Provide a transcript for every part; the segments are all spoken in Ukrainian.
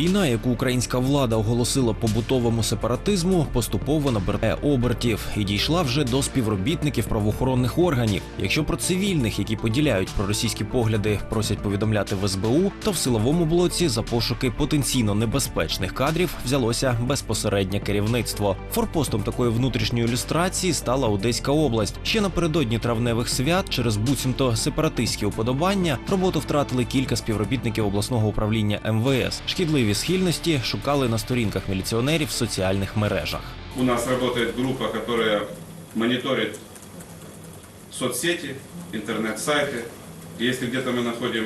Війна, яку українська влада оголосила побутовому сепаратизму, поступово набирає обертів і дійшла вже до співробітників правоохоронних органів. Якщо про цивільних, які поділяють проросійські погляди, просять повідомляти в СБУ, то в силовому блоці за пошуки потенційно небезпечних кадрів взялося безпосереднє керівництво. Форпостом такої внутрішньої ілюстрації стала Одеська область. Ще напередодні травневих свят через буцімто сепаратистські уподобання роботу втратили кілька співробітників обласного управління МВС. Шкідливі схильності шукали на сторінках міліціонерів в соціальних мережах. У нас работает группа, которая мониторит соцсети, интернет-сайты. И Если где-то мы находим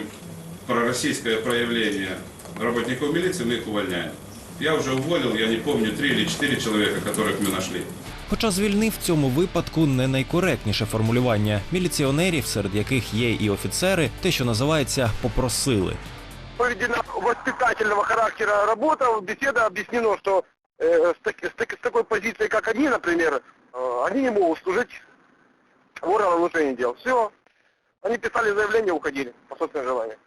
пророссийское проявление работников милиции, мы их увольняем. Я уже уволил, я не помню, три или четыре человека, которых мы нашли. Хоча звільнив в цьому випадку не найкоректніше формулювання міліціонерів, серед яких є і офіцери, те, що називається попросили. проведена воспитательного характера работа, беседа объяснено, что э, с, так- с так- с такой позиции, как они, например, э, они не могут служить в органах внутренних дел. Все. Они писали заявление, уходили по собственному желанию.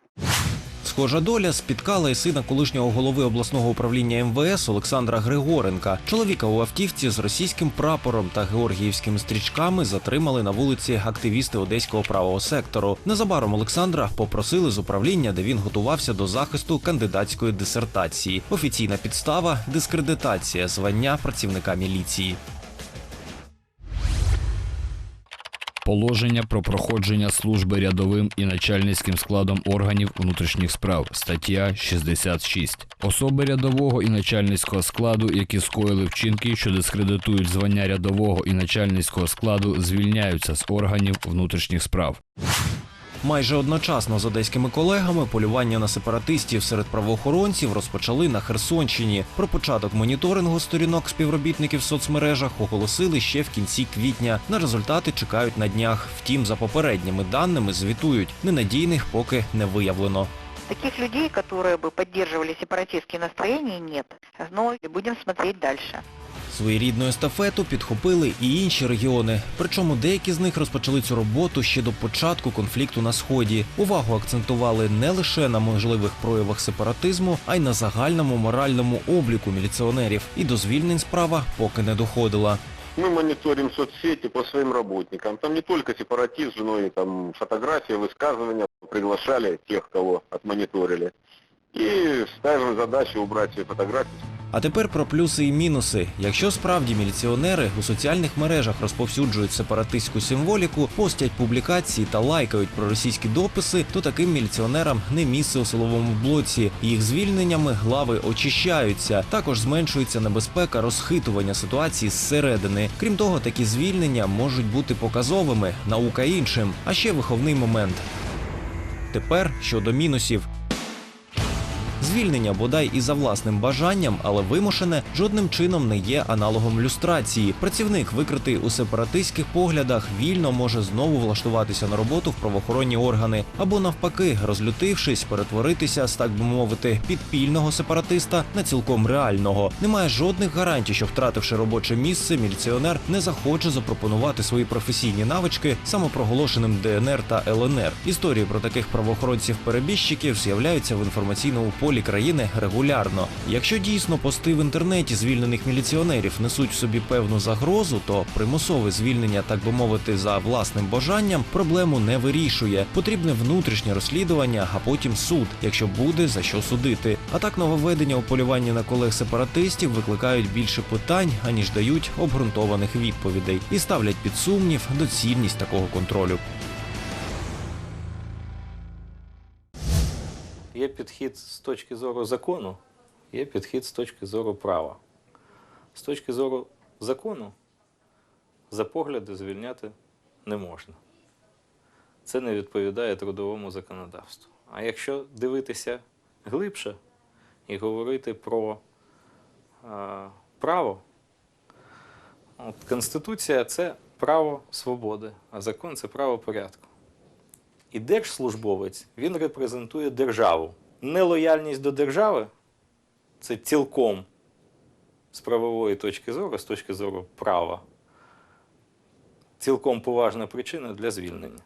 Схожа доля спіткала і сина колишнього голови обласного управління МВС Олександра Григоренка. Чоловіка у автівці з російським прапором та георгіївськими стрічками затримали на вулиці активісти одеського правого сектору. Незабаром Олександра попросили з управління, де він готувався до захисту кандидатської дисертації. Офіційна підстава дискредитація звання працівника міліції. Положення про проходження служби рядовим і начальницьким складом органів внутрішніх справ. Стаття 66. Особи рядового і начальницького складу, які скоїли вчинки, що дискредитують звання рядового і начальницького складу, звільняються з органів внутрішніх справ. Майже одночасно з одеськими колегами полювання на сепаратистів серед правоохоронців розпочали на Херсонщині. Про початок моніторингу сторінок співробітників в соцмережах оголосили ще в кінці квітня. На результати чекають на днях. Втім, за попередніми даними звітують ненадійних поки не виявлено. Таких людей, которые бы поддерживали сепаратистские настроения, нет. Но будем смотреть дальше. Своєрідну естафету підхопили і інші регіони. Причому деякі з них розпочали цю роботу ще до початку конфлікту на сході. Увагу акцентували не лише на можливих проявах сепаратизму, а й на загальному моральному обліку міліціонерів. І до звільнень справа поки не доходила. Мы мониторим соцсети по своим работникам. Там не только сепаратизм, но и там фотографии, высказывания. Приглашали тех, кого отмониторили. И ставим задачу убрать все фотографии А тепер про плюси і мінуси. Якщо справді міліціонери у соціальних мережах розповсюджують сепаратистську символіку, постять публікації та лайкають проросійські дописи, то таким міліціонерам не місце у силовому блоці. Їх звільненнями глави очищаються. Також зменшується небезпека розхитування ситуації зсередини. Крім того, такі звільнення можуть бути показовими, наука іншим. А ще виховний момент. Тепер щодо мінусів. Звільнення бодай і за власним бажанням, але вимушене жодним чином не є аналогом люстрації. Працівник, викритий у сепаратистських поглядах, вільно може знову влаштуватися на роботу в правоохоронні органи або навпаки, розлютившись, перетворитися з так би мовити підпільного сепаратиста на цілком реального. Немає жодних гарантій, що втративши робоче місце, міліціонер не захоче запропонувати свої професійні навички самопроголошеним ДНР та ЛНР. Історії про таких правоохоронців-перебіжчиків з'являються в інформаційному полі країни регулярно. Якщо дійсно пости в інтернеті звільнених міліціонерів несуть в собі певну загрозу, то примусове звільнення, так би мовити, за власним бажанням проблему не вирішує. Потрібне внутрішнє розслідування, а потім суд, якщо буде за що судити. А так нововведення у полюванні на колег сепаратистів викликають більше питань, аніж дають обґрунтованих відповідей, і ставлять під сумнів доцільність такого контролю. Є підхід з точки зору закону, є підхід з точки зору права. З точки зору закону за погляди звільняти не можна. Це не відповідає трудовому законодавству. А якщо дивитися глибше і говорити про е, право, от Конституція це право свободи, а закон це право порядку. І держслужбовець він репрезентує державу. Нелояльність до держави це цілком з правової точки зору, з точки зору права, цілком поважна причина для звільнення.